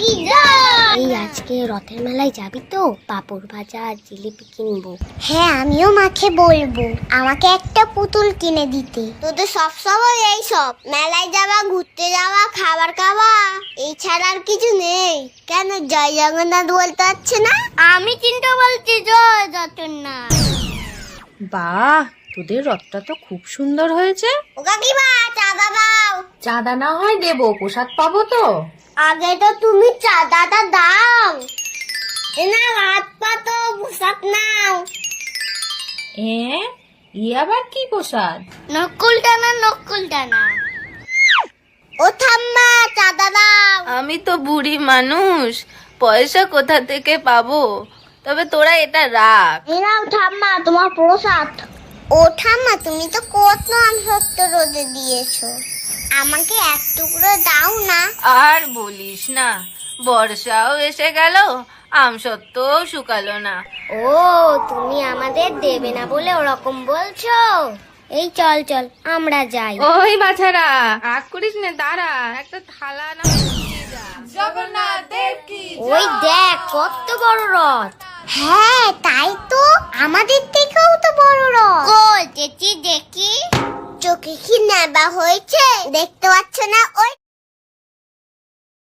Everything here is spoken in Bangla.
এই আজকে রথের মেলায় যাবি তো? পাপড় ভাজা আর জিলিপি কিনবো। হ্যাঁ আমিও মাকে বলব আমাকে একটা পুতুল কিনে দিতে। তোদের সবসময় এই সব। মেলায় যাওয়া ঘুরতে যাওয়া খাবার খাওয়া এই ছাড়া আর কিছু নেই। কেন জয় জগন্নাথ বলতে পারছে না? আমি চিন্তা বলছি জয় জগন্নাথ বাহ তোদের রথটা তো খুব সুন্দর হয়েছে। ও কাকিমা চাঁদা দাও। চাঁদা না হয় দেবো প্রসাদ পাবো তো। আগে তো তুমি চাঁদাটা দাও। এ না হাত পা তো পোশাক নাও। এ ই আবার কি প্রসাদ? নকুল টানা নকুল টানা। ও থাম্মা চাঁদা দাও। আমি তো বুড়ি মানুষ পয়সা কোথা থেকে পাবো? তবে তোরা এটা রাখ। এরাও ঠাম্মা তোমার প্রসাদ। ও ঠাম্মা তুমি তো কত আম সত্য রোদে দিয়েছ। আমাকে এক টুকরো দাও না। আর বলিস না বর্ষাও এসে গেল আম সত্ত্বেও শুকালো না। ও তুমি আমাদের দেবে না বলে ওরকম বলছো? এই চল চল আমরা যাই। ওই বাছারা রাগ করিস না দাঁড়া একটা থালা না জগন্নাথ দেব কি ওই দেখ কত বড় রথ। হ্যাঁ তাই তো আমাদের থেকেও তো বড় রথ। চেচি দেখি। চোখে কি নেবা হয়েছে। দেখতে পাচ্ছ না ওই